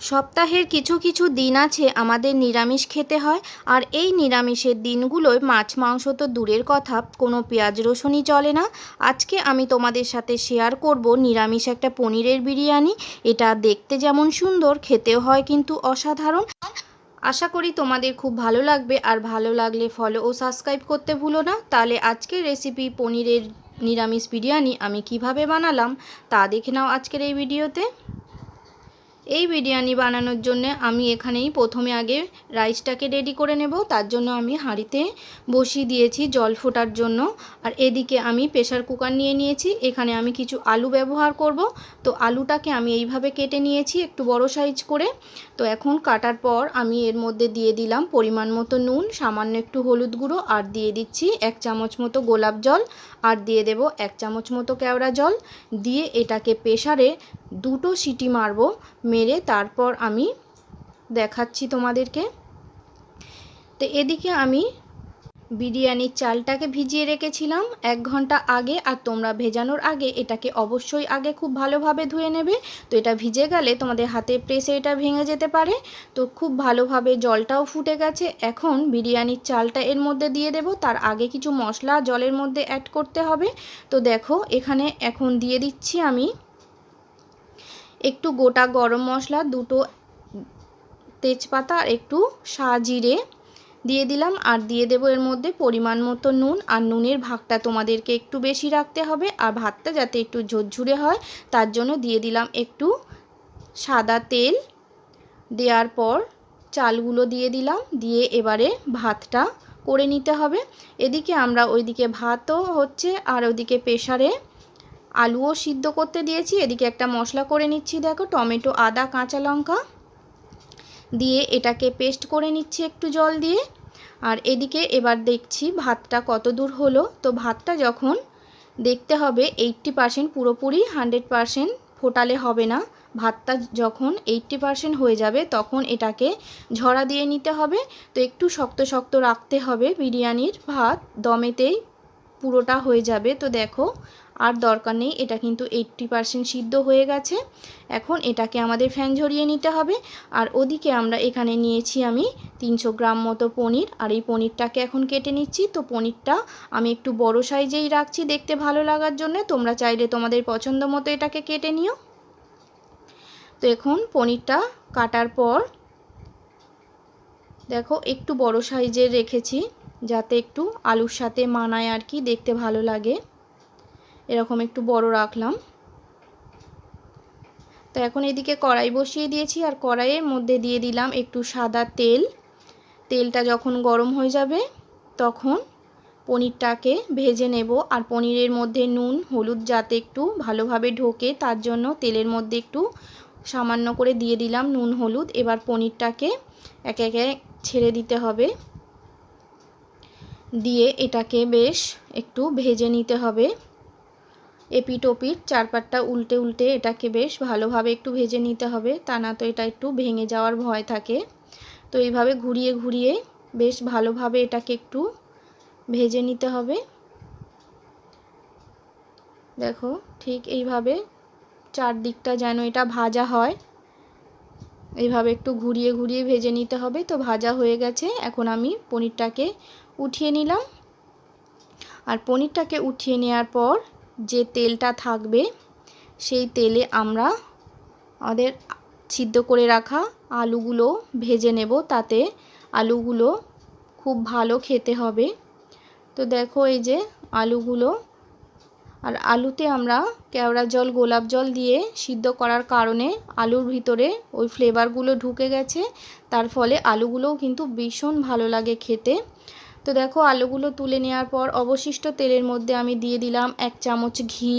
সপ্তাহের কিছু কিছু দিন আছে আমাদের নিরামিষ খেতে হয়, আর এই নিরামিষের দিনগুলোয় মাছ মাংস তো দূরের কথা, কোনো পেঁয়াজ রসুনই চলে না। আজকে আমি তোমাদের সাথে শেয়ার করব নিরামিষ একটা পনিরের বিরিয়ানি, এটা দেখতে যেমন সুন্দর, খেতেও হয় কিন্তু অসাধারণ। আশা করি তোমাদের খুব ভালো লাগবে, আর ভালো লাগলে ফলো ও সাবস্ক্রাইব করতে ভুলো না। তাহলে আজকের রেসিপি পনিরের নিরামিষ বিরিয়ানি আমি কীভাবে বানালাম, তা দেখে নাও আজকের এই ভিডিওতে এই বিরিয়ানি বানানোর জন্য আমি এখানেই প্রথমে আগে রাইসটাকে রেডি করে নেব। তার জন্য আমি হাঁড়িতে বসিয়ে দিয়েছি জল ফোটার জন্য। আর এদিকে আমি প্রেশার কুকার নিয়ে নিয়েছি। এখানে আমি কিছু আলু ব্যবহার করব। তো আলুটাকে আমি এইভাবে কেটে নিয়েছি একটু বড় সাইজ করে। তো এখন কাটার পর আমি এর মধ্যে দিয়ে দিলাম পরিমাণ মতো নুন, সামান্য একটু হলুদ গুঁড়ো আর দিয়ে দিচ্ছি এক চামচ মতো গোলাপ জল। আর দিয়ে দেব এক চামচ মতো কেওড়া জল। দিয়ে এটাকে প্রেশারে দুটো সিটি মারব, মেরে তারপর আমি দেখাচ্ছি তোমাদেরকে। তো এদিকে আমি বিরিয়ানির চালটাকে ভিজিয়ে রেখেছিলাম এক ঘণ্টা আগে, আর তোমরা ভেজানোর আগে এটাকে অবশ্যই আগে খুব ভালোভাবে ধুয়ে নেবে। তো এটা ভিজে গেলে তোমাদের হাতে প্রেসে এটা ভেঙে যেতে পারে। তো খুব ভালোভাবে জলটাও ফুটে গেছে। এখন বিরিয়ানির চালটা এর মধ্যে দিয়ে দেব। তার আগে কিছু মশলা জলের মধ্যে অ্যাড করতে হবে। তো দেখো, এখানে এখন দিয়ে দিচ্ছি আমি একটু গোটা গরম মশলা, দুটো তেজপাতা আর একটু জিরে দিয়ে দিলাম। আর দিয়ে দেবো এর মধ্যে পরিমাণ মতো নুন। আর নুনের ভাগটা তোমাদেরকে একটু বেশি রাখতে হবে। আর ভাতটা যাতে একটু ঝরঝুরে হয়, তার জন্য দিয়ে দিলাম একটু সাদা তেল। দেওয়ার পর চালগুলো দিয়ে দিলাম। দিয়ে এবারে ভাতটা করে নিতে হবে। এদিকে আমরা ওইদিকে ভাতও হচ্ছে, আর ওইদিকে প্রেশারে আলুও সিদ্ধ করতে দিয়েছি। এদিকে একটা মশলা করে নিচ্ছি, দেখো, টমেটো, আদা, কাঁচা লঙ্কা। দিয়ে এটাকে পেস্ট করে নিচ্ছি একটু জল দিয়ে। আর এদিকে এবার দেখছি ভাতটা কত দূর হলো। তো ভাতটা যখন দেখতে হবে এইট্টি পারসেন্ট পুরোপুরি, হান্ড্রেড পারসেন্ট ফোটালে হবে না। ভাতটা যখন এইট্টি পারসেন্ট হয়ে যাবে, তখন এটাকে ঝরা দিয়ে নিতে হবে। তো একটু শক্ত শক্ত রাখতে হবে বিরিয়ানির ভাত। দমেতেই পুরোটা হয়ে যাবে। তো দেখো আর দরকার নেই, এটা কিন্তু এইট্টি পারসেন্ট সিদ্ধ হয়ে গেছে। এখন এটাকে আমাদের ফ্যান ঝরিয়ে নিতে হবে। আর ওদিকে আমরা এখানে নিয়েছি আমি তিনশো গ্রাম মতো পনির। আর এই পনিরটাকে এখন কেটে নিচ্ছি। তো পনিরটা আমি একটু বড় সাইজেই রাখছি দেখতে ভালো লাগার জন্য। তোমরা চাইলে তোমাদের পছন্দ মতো এটাকে কেটে নিও। তো এখন পনিরটা কাটার পর দেখো একটু বড় সাইজের রেখেছি, যাতে একটু আলুর সাথে মানায় আর কি, দেখতে ভালো লাগে। এরকম একটু বড় রাখলাম। তো এখন এদিকে কড়াই বসিয়ে দিয়েছি আর কড়াইয়ের মধ্যে দিয়ে দিলাম একটু সাদা তেল। তেলটা যখন গরম হয়ে যাবে তখন পনিরটাকে ভেজে নেব আর পনিরের মধ্যে নুন, হলুদ যাতে একটু ভালোভাবে ঢোকে তার জন্য তেলের মধ্যে একটু সামান্য করে দিয়ে দিলাম নুন, হলুদ। এবার পনিরটাকে একে একে ছেড়ে দিতে হবে। দিয়ে এটাকে বেশ একটু ভেজে নিতে হবে। এপিট ওপিট চারপাটটা উল্টে উল্টে এটাকে বেশ ভালোভাবে একটু ভেজে নিতে হবে, তা না তো এটা একটু ভেঙে যাওয়ার ভয় থাকে। তো এইভাবে ঘুরিয়ে ঘুরিয়ে বেশ ভালোভাবে এটাকে একটু ভেজে নিতে হবে। দেখো ঠিক এইভাবে চারদিকটা যেন এটা ভাজা হয়। এইভাবে একটু ঘুরিয়ে ঘুরিয়ে ভেজে নিতে হবে, তো ভাজা হয়ে গেছে। এখন আমি পনিরটাকে উঠিয়ে নিলাম। আর পনিরটাকে উঠিয়ে নেওয়ার পর যে তেলটা থাকবে, সেই তেলে আমরা আমাদের সিদ্ধ করে রাখা আলুগুলো ভেজে নেব। তাতে আলুগুলো খুব ভালো খেতে হবে। তো দেখো এই যে আলুগুলো। আর আলুতে আমরা কেওড়া জল, গোলাপ জল দিয়ে সিদ্ধ করার কারণে আলুর ভিতরে ওই ফ্লেভারগুলো ঢুকে গেছে। তার ফলে আলুগুলোও কিন্তু ভীষণ ভালো লাগে খেতে। তো দেখো আলুগুলো তুলে নেওয়ার পর অবশিষ্ট তেলের মধ্যে আমি দিয়ে দিলাম এক চামচ ঘি।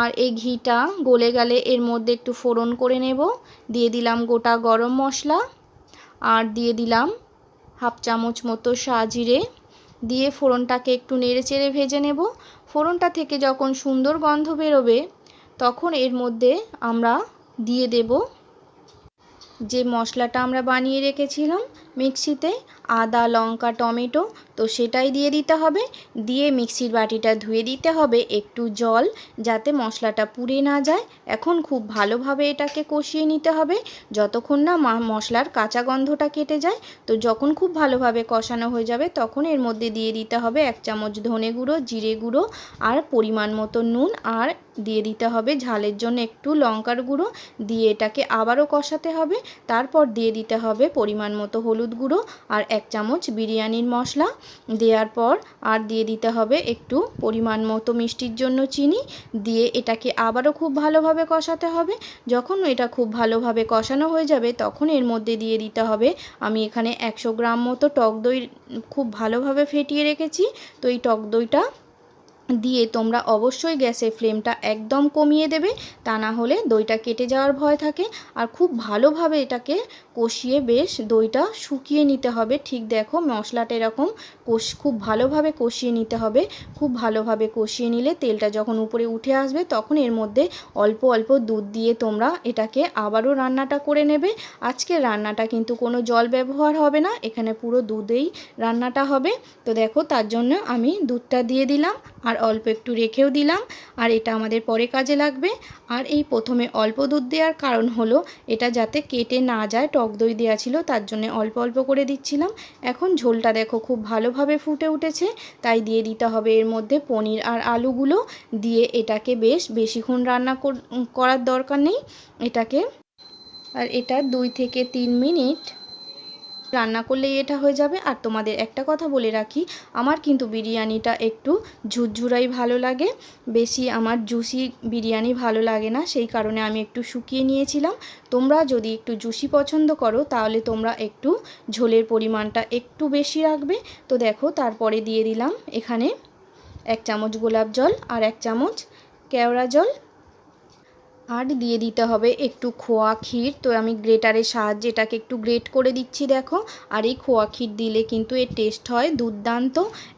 আর এই ঘিটা গলে গেলে এর মধ্যে একটু ফোড়ন করে নেব। দিয়ে দিলাম গোটা গরম মশলা। আর দিয়ে দিলাম হাফ চামচ মতো সাজিরে। দিয়ে ফোড়নটাকে একটু নেড়ে চেড়ে ভেজে নেব। ফোড়নটা থেকে যখন সুন্দর গন্ধ বেরোবে, তখন এর মধ্যে আমরা দিয়ে দেব যে মশলাটা আমরা বানিয়ে রেখেছিলাম মিক্সিতে। আদা, লঙ্কা, টমেটো, তো সেটাই দিয়ে দিতে হবে। দিয়ে মিক্সির বাটিটা ধুয়ে দিতে হবে একটু জল যাতে মশলাটা পুড়ে না যায়। এখন খুব ভালোভাবে এটাকে কষিয়ে নিতে হবে। যতক্ষণ না মশলার কাঁচা গন্ধটা কেটে যায়, তো যখন খুব ভালোভাবে কষানো হয়ে যাবে, তখন এর মধ্যে দিয়ে দিতে হবে এক চামচ ধনে গুঁড়ো, জিরে গুঁড়ো আর পরিমাণ মতো নুন। আর দিয়ে দিতে হবে ঝালের জন্য একটু লঙ্কার গুঁড়ো। দিয়ে এটাকে আবারও কষাতে হবে। তারপর দিয়ে দিতে হবে পরিমাণ মতো হলুদ গুঁড়ো। আর এক চামচ বিরিয়ানির মশলা দেওয়ার পর আর দিয়ে দিতে হবে একটু পরিমাণ মতো মিষ্টির জন্য চিনি। দিয়ে এটাকে আবারও খুব ভালোভাবে কষাতে হবে। যখন এটা খুব ভালোভাবে কষানো হয়ে যাবে, তখন এর মধ্যে দিয়ে দিতে হবে, আমি এখানে একশো গ্রাম মতো টক দই খুব ভালোভাবে ফেটিয়ে রেখেছি। তো এই টক দইটা দিয়ে তোমরা অবশ্যই গ্যাসের ফ্লেমটা একদম কমিয়ে দেবে, তা না হলে দইটা কেটে যাওয়ার ভয় থাকে। আর খুব ভালোভাবে এটাকে কষিয়ে বেশ দইটা শুকিয়ে নিতে হবে। ঠিক দেখো মশলাটা এরকম কষ, খুব ভালোভাবে কষিয়ে নিতে হবে। খুব ভালোভাবে কষিয়ে নিলে তেলটা যখন উপরে উঠে আসবে তখন এর মধ্যে অল্প অল্প দুধ দিয়ে তোমরা এটাকে আবারও রান্নাটা করে নেবে। আজকে রান্নাটা কিন্তু কোনো জল ব্যবহার হবে না, এখানে পুরো দুধেই রান্নাটা হবে। তো দেখো তার জন্য আমি দুধটা দিয়ে দিলাম। আর অল্প একটু রেখেও দিলাম, আর এটা আমাদের পরে কাজে লাগবে। আর এই প্রথমে অল্প দুধ দেওয়ার কারণ হলো, এটা যাতে কেটে না যায়, টক দই দেওয়া ছিল, তার জন্য অল্প অল্প করে দিচ্ছিলাম। এখন ঝোলটা দেখো খুব ভালোভাবে ফুটে উঠেছে, তাই দিয়ে দিতে হবে এর মধ্যে পনির আর আলুগুলো, দিয়ে এটাকে বেশ বেশিক্ষণ রান্না করার দরকার নেই, এটাকে। আর এটা দুই থেকে তিন মিনিট রান্না করলেই এটা হয়ে যাবে। আর তোমাদের একটা কথা বলে রাখি, আমার কিন্তু বিরিয়ানিটা একটু ঝুরঝুরাই ভালো লাগে। বেশি আমার জুসি বিরিয়ানি ভালো লাগে না, সেই কারণে আমি একটু শুকিয়ে নিয়েছিলাম। তোমরা যদি একটু জুসি পছন্দ করো, তাহলে তোমরা একটু ঝোলের পরিমাণটা একটু বেশি রাখবে। তো দেখো, তারপরে দিয়ে দিলাম এখানে এক চামচ গোলাপ জল আর এক চামচ কেওড়া জল। আর দিয়ে দিতে হবে একটু খোয়া ক্ষীর। তো আমি গ্রেটারের সাহায্যে এটাকে একটু গ্রেট করে দিচ্ছি, দেখো। আর এই খোয়া ক্ষীর দিলে কিন্তু এর টেস্ট হয় দুর্দান্ত।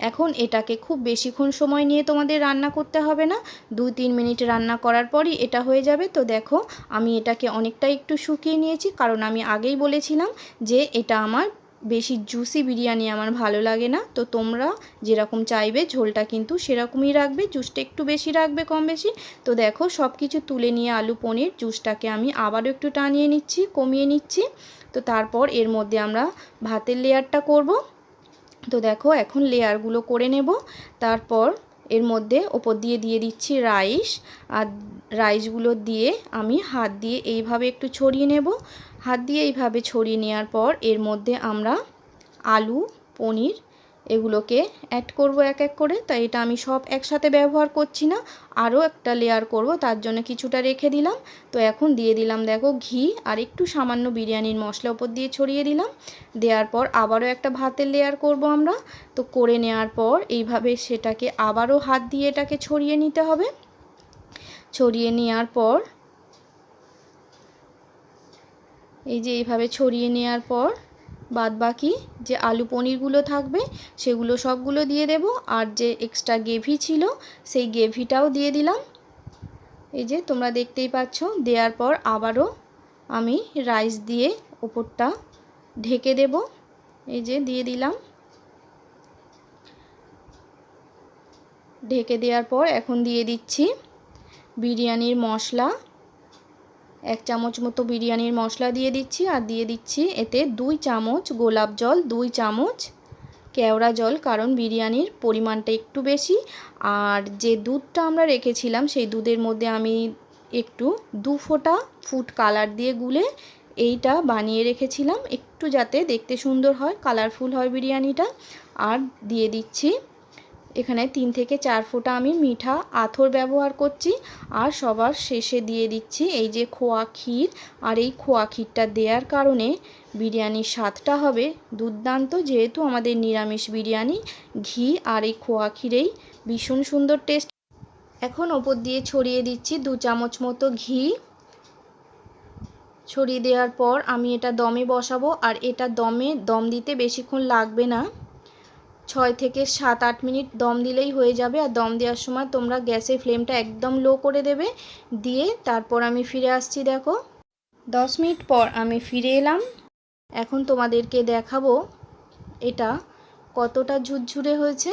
এখন এটাকে খুব বেশিক্ষণ সময় নিয়ে তোমাদের রান্না করতে হবে না। দুই তিন মিনিট রান্না করার পরই এটা হয়ে যাবে। তো দেখো, আমি এটাকে অনেকটা একটু শুকিয়ে নিয়েছি। কারণ আমি আগেই বলেছিলাম যে এটা আমার বেশি জুসি বিরিয়ানি আমার ভালো লাগে না। তো তোমরা যেরকম চাইবে ঝোলটা কিন্তু সেরকমই রাখবে জুসটা একটু বেশি রাখবে কম বেশি তো দেখো সব কিছু তুলে নিয়ে আলু, পনির জুসটাকে আমি আবারও একটু টানিয়ে নিচ্ছি, কমিয়ে নিচ্ছি। তো তারপর এর মধ্যে আমরা ভাতের লেয়ারটা করব। তো দেখো এখন লেয়ারগুলো করে নেব। তারপর এর মধ্যে ওপর দিয়ে দিয়ে দিচ্ছি রাইস। আর রাইসগুলো দিয়ে আমি হাত দিয়ে এইভাবে একটু ছড়িয়ে নেব। হাত দিয়ে এইভাবে ছড়িয়ে নেওয়ার পর এর মধ্যে আমরা আলু, পনির এগুলোকে অ্যাড করব এক এক করে। তাই এটা আমি সব একসাথে ব্যবহার করছি না, আরও একটা লেয়ার করব, তার জন্য কিছুটা রেখে দিলাম। তো এখন দিয়ে দিলাম, দেখো, ঘি আর একটু সামান্য বিরিয়ানির মশলা ওপর দিয়ে ছড়িয়ে দিলাম। দেওয়ার পর আবারও একটা ভাতের লেয়ার করব আমরা। তো করে নেওয়ার পর এইভাবে সেটাকে আবারও হাত দিয়ে এটাকে ছড়িয়ে নিতে হবে। ছড়িয়ে নেওয়ার পর এই যে এইভাবে ছড়িয়ে নেওয়ার পর বাদ বাকি যে আলু পনিরগুলো থাকবে, সেগুলো সবগুলো দিয়ে দেব। আর যে এক্সট্রা গ্রেভি ছিল, সেই গ্রেভিটাও দিয়ে দিলাম। এই যে তোমরা দেখতেই পাচ্ছ, দেওয়ার পর আবারও আমি রাইস দিয়ে ওপরটা ঢেকে দেব। এই যে দিয়ে দিলাম। ঢেকে দেওয়ার পর এখন দিয়ে দিচ্ছি বিরিয়ানির মশলা। এক চামচ মতো বিরিয়ানির মশলা দিয়ে দিচ্ছি আর দিয়ে দিচ্ছি এতে দুই চামচ গোলাপ জল, দুই চামচ কেওড়া জল, কারণ বিরিয়ানির পরিমাণটা একটু বেশি। আর যে দুধটা আমরা রেখেছিলাম, সেই দুধের মধ্যে আমি একটু দু ফোঁটা ফুড কালার দিয়ে গুলে এইটা বানিয়ে রেখেছিলাম। একটু যাতে দেখতে সুন্দর হয়, কালারফুল হয় বিরিয়ানিটা। আর দিয়ে দিচ্ছি এখানে তিন থেকে চার ফোঁটা আমি মিঠা আথর ব্যবহার করছি আর সবার শেষে দিয়ে দিচ্ছি এই যে খোয়া ক্ষীর আর এই খোয়া ক্ষীরটা দেওয়ার কারণে বিরিয়ানির স্বাদটা হবে দুর্দান্ত, যেহেতু আমাদের নিরামিষ বিরিয়ানি, ঘি আর এই খোয়া ক্ষীরেই ভীষণ সুন্দর টেস্ট এখন ওপর দিয়ে ছড়িয়ে দিচ্ছি দু চামচ মতো ঘি। ছড়িয়ে দেওয়ার পর আমি এটা দমে বসাবো আর এটা দমে দম দিতে বেশিক্ষণ লাগবে না। ছয় থেকে সাত, আট মিনিট দম দিলেই হয়ে যাবে। আর দম দেওয়ার সময় তোমরা গ্যাসের ফ্লেমটা একদম লো করে দেবে। দিয়ে তারপর আমি ফিরে আসছি, দেখো। দশ মিনিট পর আমি ফিরে এলাম। এখন তোমাদেরকে দেখাবো এটা কতটা ঝুরঝুরে হয়েছে।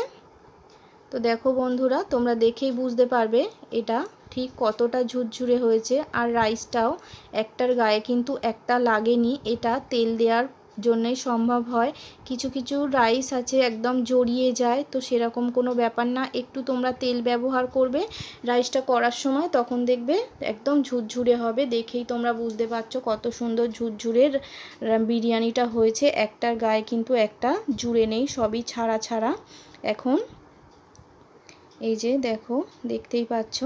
তো দেখো বন্ধুরা, তোমরা দেখেই বুঝতে পারবে এটা ঠিক কতটা ঝুরঝুরে হয়েছে। আর রাইসটাও একটার গায়ে কিন্তু একটা লাগেনি। এটা তেল দেওয়ার জন্যই সম্ভব হয়। কিছু কিছু রাইস আছে একদম জড়িয়ে যায়, তো সেরকম কোনো ব্যাপার না। একটু তোমরা তেল ব্যবহার করবে রাইসটা করার সময় তখন দেখবে একদম ঝুরঝুরে হবে। দেখেই তোমরা বুঝতে পারছ কত সুন্দর ঝুরঝুরের বিরিয়ানিটা হয়েছে। একটার গায়ে কিন্তু একটা জুড়ে নেই, সবই ছাড়া ছাড়া। এখন এই যে দেখো, দেখতেই পাচ্ছ।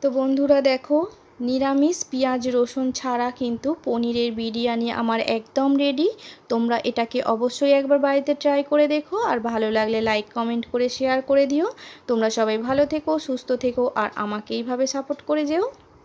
তো বন্ধুরা দেখো নিরামিষ পেঁয়াজ, রসুন ছাড়া কিন্তু পনিরের বিরিয়ানি আমার একদম রেডি তোমরা এটাকে অবশ্যই একবার বাড়িতে ট্রাই করে দেখো আর ভালো লাগলে লাইক কমেন্ট করে শেয়ার করে দিও। তোমরা সবাই ভালো থেকো, সুস্থ থেকো আর আমাকে এইভাবে সাপোর্ট করে যেও।